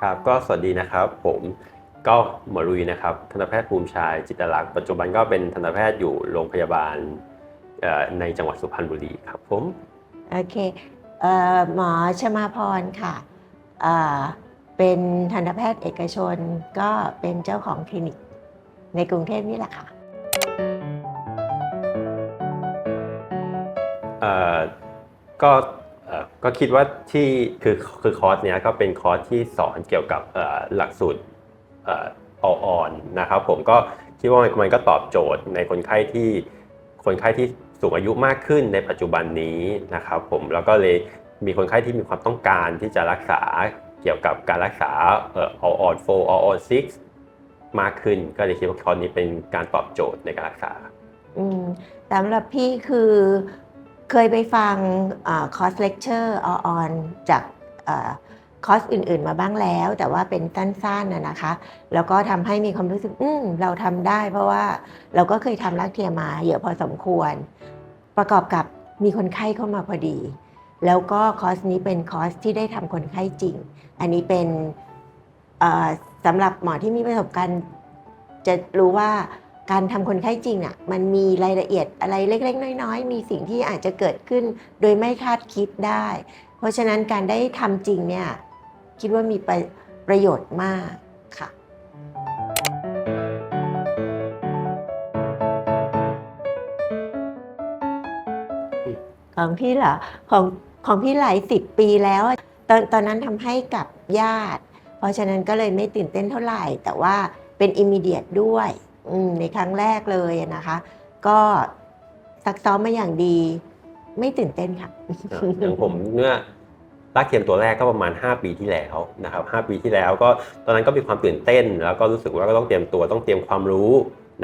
ครับก็สวัสดีนะครับ ผมก็หมอรุยนะครับทันตแพทย์ภูมิชายจิตรลักษณ์ปัจจุบันก็เป็นทันตแพทย์อยู่โรงพยาบาลเอ่อในจังหวัดสุพรรณบุรีครับผมโอเคเอ่อหมอชมาพรค่ะเอ่อเป็นทันตแพทย์เอกชนก็เป็นเจ้าของคลินิกในกรุงเทพนี่แหละค่ะเอ่อก็เอ่อ ก็คิดว่าที่คือคือคอร์สเนี้ยก็เป็นคอร์สที่สอนเกี่ยวกับหลักสูตรเอ่ออ่อนนะครับผมก็คิดว่ามันมันก็ตอบโจทย์ในคนไข้ที่คนไข้ที่สูงอายุมากขึ้นในปัจจุบันนี้นะครับผมแล้วก็เลยมีคนไข้ที่มีความต้องการที่จะรักษาเกี่ยวกับการรักษาเอ่อ all on 4 all on 6มากขึ้นก็เลยคิดว่าคอร์สนี้เป็นการตอบโจทย์ในการรักษาอืมสำหรับพี่คือ เคยไปฟังคอร์สเลคเชอร์ออนจากคอร์สอื่น ๆ มาบ้างแล้ว แต่ว่าเป็นสั้นๆนะนะคะ แล้วก็ทำให้มีความรู้สึก อืมเราทำได้ เพราะว่าเราก็เคยทำรักเทียมมาเยอะพอสมควร ประกอบกับมีคนไข้เข้ามาพอดี แล้วก็คอร์สนี้เป็นคอร์สที่ได้ทำคนไข้จริง อันนี้เป็นสำหรับหมอที่มีประสบการณ์ จะรู้ว่า การทำคนไข้จริงอะมันมีรายละเอียดอะไรเล็กๆ น้อยๆ มีสิ่งที่อาจจะเกิดขึ้นโดยไม่คาดคิดได้ เพราะฉะนั้นการได้ทำจริงเนี่ยคิดว่ามีประประโยชน์มากค่ะของพี่เหรอของของพี่หลายสิบปีแล้วตอนตอนนั้นทำให้กับญาติ เพราะฉะนั้นก็เลยไม่ตื่นเต้นเท่าไหร่ แต่ว่าเป็นอิม e เดีย e ด้วย ในครั้งแรกเลยนะคะ ก็ซักซ้อมมาอย่างดี ไม่ตื่นเต้นค่ะอย่างผมเมื่อรักเทียมตัวแรกก็ประมาณ 5 ปีที่แล้วนะครับ5ปีที่แล้วก็ตอนนั้นก็มีความตื่นเต้น แล้วก็รู้สึกว่าก็ต้องเตรียมตัวต้องเตรียมความรู้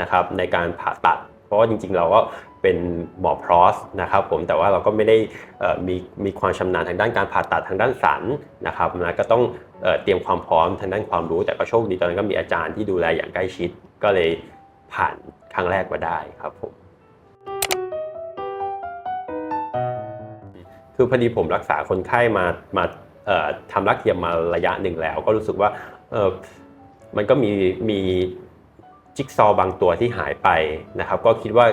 นะครับในการผ่าตัด เพราะว่าจริงๆ เราก็เป็นหมอพรอสนะครับผมแต่ว่าเราก็ไม่ได้มีมีความชำนาญทางด้านการผ่าตัดทางด้านสันนะครับนะก็ต้องเอเตรียมความพร้อมทางด้านความรู้แต่ก็โชคดีตอนนั้นก็มีอาจารย์ที่ดูแลอย่างใกล้ชิดก็เลย ผ่านครั้งแรกมาได้ครับผมคือพอดีผมรักษาคนไข้มามาทำรักเทียมมาระยะหนึ่งแล้ว ก็รู้สึกว่ามันก็มีมีจิ๊กซอว์บางตัวที่หายไปนะครับ ก็คิดว่า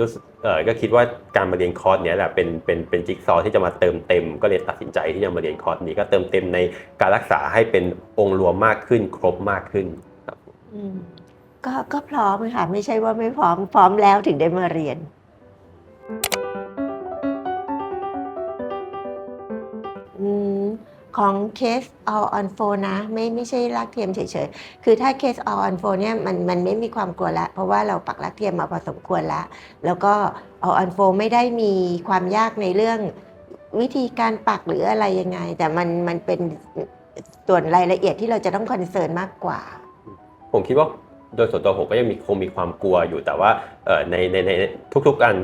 รู้สึกเออก็คิดว่าการมาเรียนคอร์สเนี้ยแหละเป็นเป็นเป็นจิ๊กซอว์ที่จะมาเติมเต็ม ก็เลยตัดสินใจที่จะมาเรียนคอร์สนี้ก็เติมเต็มในการรักษาให้เป็นองค์รวมมากขึ้นครบมากขึ้นครับ ก็ก็พร้อมค่ะไม่ใช่ว่าไม่พร้อมพร้อมแล้วถึงได้มาเรียน อืมของเคส all on phone นะ ไม่ไม่ใช่รักเทียมเฉยๆ คือถ้าเคส all on phone เนี่ยมันมันไม่มีความกลัวละ เพราะว่าเราปักรักเทียมมาพอสมควรละ แล้วก็ all on phone ไม่ได้มีความยากในเรื่องวิธีการปักหรืออะไรยังไง แต่มันมันเป็นส่วนรายละเอียดที่เราจะต้องคอนเซิร์นมากกว่า ผมคิดว่า โดยส่วนตัวผมก็ยังมีคงมีความกลัวอยู่แต่ว่าในในในทุกๆการ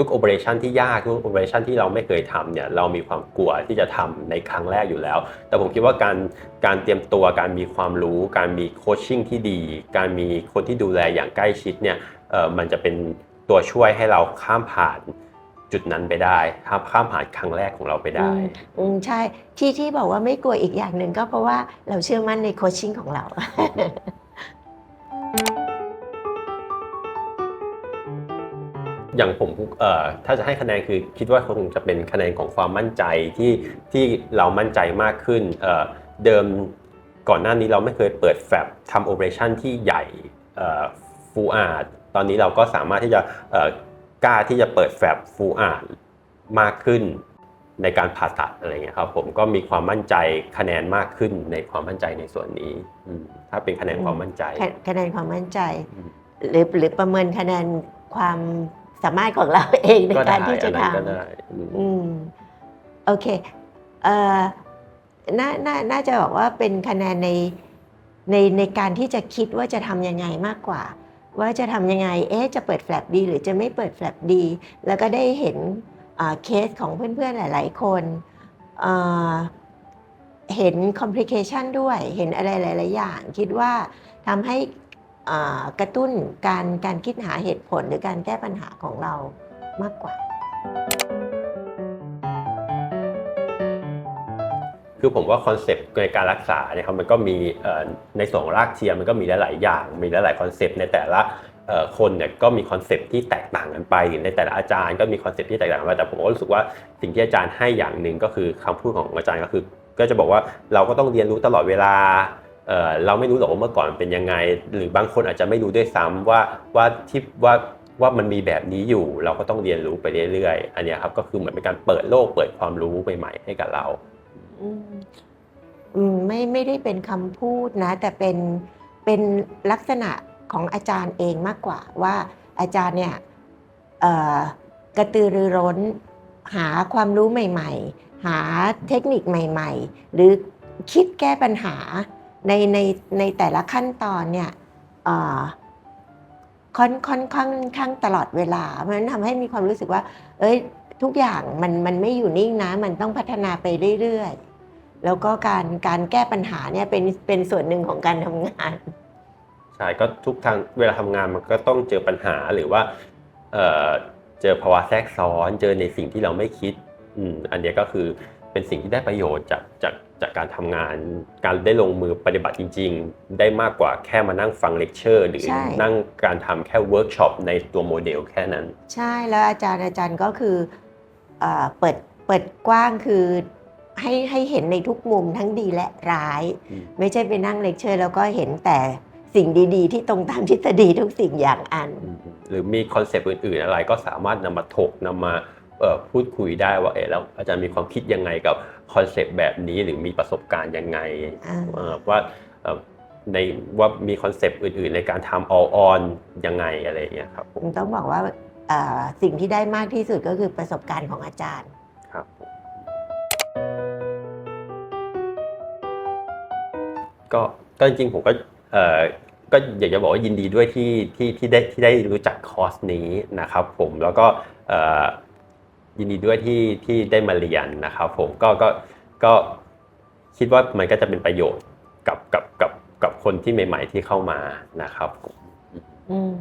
ทุกโอเปอเรชันที่ยากทุกโอเปอเรชันที่เราไม่เคยทำเนี่ยเรามีความกลัวที่จะทำในครั้งแรกอยู่แล้ว แต่ผมคิดว่าการการเตรียมตัวการมีความรู้ การมีโคชชิ่งที่ดี การมีคนที่ดูแลอย่างใกล้ชิดเนี่ยมันจะเป็นตัวช่วยให้เราข้ามผ่านจุดนั้นไปได้ข้ามข้ามผ่านครั้งแรกของเราไปได้ อืมใช่ที่ที่บอกว่าไม่กลัวอีกอย่างหนึ่งก็เพราะว่าเราเชื่อมั่นในโคชชิ่งของเรา อย่างผมเอ่อถ้าจะให้คะแนนคือคิดว่าคงจะเป็นคะแนนของความมั่นใจที่ที่เรามั่นใจมากขึ้นเอ่อเดิมก่อนหน้านี้เราไม่เคยเปิดแฟบทำโอเปอเรชันที่ใหญ่ฟูอาร์ตอนนี้เราก็สามารถที่จะเอ่อกล้าที่จะเปิดแฟบฟูอาร์มากขึ้นในการผ่าตัดอะไรเงี้ยครับผมก็มีความมั่นใจคะแนนมากขึ้นในความมั่นใจในส่วนนี้อืมถ้าเป็นคะแนนความมั่นใจ คะคะแนนความมั่นใจอืมหรือหรือประเมินคะแนนความ สามารถของเราเองในก็ได้การที่จะอันนั้นก็ทำได้อืมอืมโอเคเอ่อน่าน่าน่าจะบอกว่าเป็นคะแนนในในในการที่จะคิดว่าจะทำยังไงมากกว่า ว่าจะทำยังไง เอ๊ะจะเปิดแฟลปดี หรือจะไม่เปิดแฟลปดี แล้วก็ได้เห็นอ่าเคสของเพื่อนๆหลายๆคนอ่าเห็นคอมพลิเคชันด้วย เห็นอะไรหลายๆอย่าง คิดว่าทำให้อ่า กระตุ้นการการคิดหาเหตุผลหรือการแก้ปัญหาของเรามากกว่า คือผมว่าคอนเซปต์ในการรักษาเนี่ยครับมันก็มีในส่วนของรากเทียมมันก็มีหลาย ๆ อย่าง มีหลาย ๆ คอนเซปต์ในแต่ละคนเนี่ยก็มีคอนเซปต์ที่แตกต่างกันไป ในแต่ละอาจารย์ก็มีคอนเซปต์ที่แตกต่างกันไปแต่ผมก็รู้สึกว่าสิ่งที่อาจารย์ให้อย่างหนึ่งก็คือคำพูดของอาจารย์ก็คือ ก็จะบอกว่าเราก็ต้องเรียนรู้ตลอดเวลา เเราไม่รู้หรอกว่าเมื่อก่อนเป็นยังไง หรือบางคนอาจจะไม่รู้ด้วยซ้ำว่าว่าที่ว่าว่ามันมีแบบนี้อยู่เราก็ต้องเรียนรู้ไปเรื่อยๆ อันนี้ครับก็คือเหมือนเป็นการเปิดโลกเปิดความรู้ใหม่ๆให้กับเราอืมไม่ไม่ได้เป็นคำพูดนะ แต่เป็นเป็นลักษณะของอาจารย์เองมากกว่า ว่าอาจารย์เนี่ยกระตือรือร้น หาความรู้ใหม่ ๆ หาเทคนิคใหม่ ๆ หรือคิดแก้ปัญหา ในในในแต่ละขั้นตอนเนี่ยค่อนค่อนค่อนข้างตลอดเวลาเพราะฉะนั้นทำให้มีความรู้สึกว่า เอ้ยทุกอย่างมันมันไม่อยู่นิ่งนะ มันต้องพัฒนาไปเรื่อยๆ แล้วก็การการแก้ปัญหาเนี่ยเป็นเป็นส่วนหนึ่งของการทำงานใช่ก็ทุกทางเวลาทำงานมันก็ต้องเจอปัญหาหรือว่าเเจอภาวะแทรกซ้อน เจอในสิ่งที่เราไม่คิดอืมอันเนี้ยก็คือ เป็นสิ่งที่ได้ประโยชน์จากจากจากการทำงาน การได้ลงมือปฏิบัติจริง ๆ ได้มากกว่าแค่มานั่งฟังเลคเชอร์ หรือใช่นั่งการทำแค่เวิร์กช็อปในตัวโมเดลแค่นั้น ใช่แล้วอาจารย์อาจารย์ก็คือเอ่อเปิดเปิดกว้างคือให้ให้เห็นในทุกมุมทั้งดีและร้ายอืมไม่ใช่ไปนั่งเลคเชอร์แล้วก็เห็นแต่สิ่งดีๆ ที่ตรงตามทฤษฎีทุกสิ่งอย่างอันอืมหรือมีคอนเซปต์อื่นๆอะไรก็สามารถนำมาถกนำมาเอ่อ พูดคุยได้ว่าเออแล้วอาจารย์มีความคิดยังไงกับคอนเซปต์แบบนี้หรือมีประสบการณ์ยังไงอ่าเอ่อว่าเอ่อในว่ามีคอนเซปต์อื่น ๆ ในการทำ all on ยังไงอะไรอย่างเงี้ยครับผมต้องบอกว่าเอ่อสิ่งที่ได้มากที่สุดก็คือประสบการณ์ของอาจารย์ครับผมก็ก็จริงๆผมก็เอ่อก็อยากจะบอกว่ายินดีด้วยที่ที่ที่ได้ที่ได้รู้จักคอร์สนี้นะครับผมแล้วก็เอ่อ ยินดีด้วยที่ที่ได้มาเรียนนะครับผมก็ก็ก็คิดว่ามันก็จะเป็นประโยชน์กับกับกับกับคนที่ใหม่ ๆ ที่เข้ามานะครับอืม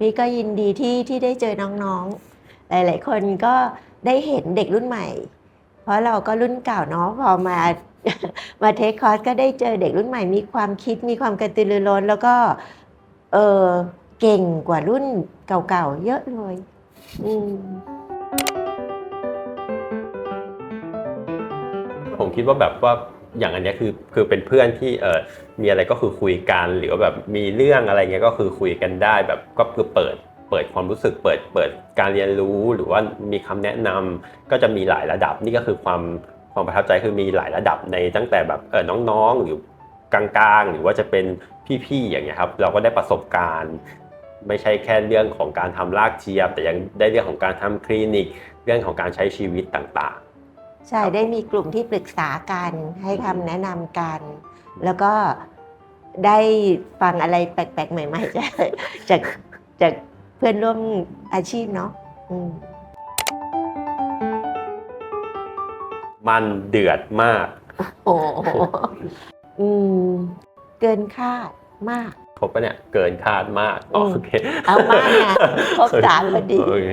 พี่ก็ยินดีที่ที่ได้เจอน้องๆ หลาย ๆ คนก็ได้เห็นเด็กรุ่นใหม่ เพราะเราก็รุ่นเก่าเนาะพอมามาเทคคอร์สก็ได้เจอเด็กรุ่นใหม่ มีความคิดมีความกระตือรือร้น แล้วก็เออเก่งกว่ารุ่นเก่าๆ เยอะเลย อืม ผมคิดว่าแบบว่าอย่างอันนี้คือคือเป็นเพื่อนที่เออมีอะไรก็คือคุยกัน หรือว่าแบบมีเรื่องอะไรเงี้ยก็คือคุยกันได้แบบก็คือเปิดเปิดความรู้สึกเปิดเปิดการเรียนรู้หรือว่ามีคำแนะนำก็จะมีหลายระดับนี่ก็คือความความประทับใจคือมีหลายระดับในตั้งแต่แบบเออน้องๆ หรือกลางๆ หรือว่าจะเป็นพี่ๆอย่างเงี้ยครับเราก็ได้ประสบการณ์ ไม่ใช่แค่เรื่องของการทำรากเทียม แต่ยังได้เรื่องของการทำคลินิก เรื่องของการใช้ชีวิตต่างๆ ใช่ครับได้มีกลุ่มที่ปรึกษากันให้คำแนะนำกัน แล้วก็ได้ฟังอะไรแปลกๆ ใหม่ๆ จากจากจากเพื่อนร่วมอาชีพเนาะอืมมันเดือดมาก โอ้โหอืมเกินคาดมาก ครบปะเนี่ย เกินคาดมากอ๋ออืมโอเค เอามากนะครบสามพอดี โอเค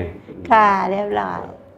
ค่ะเรียบร้อย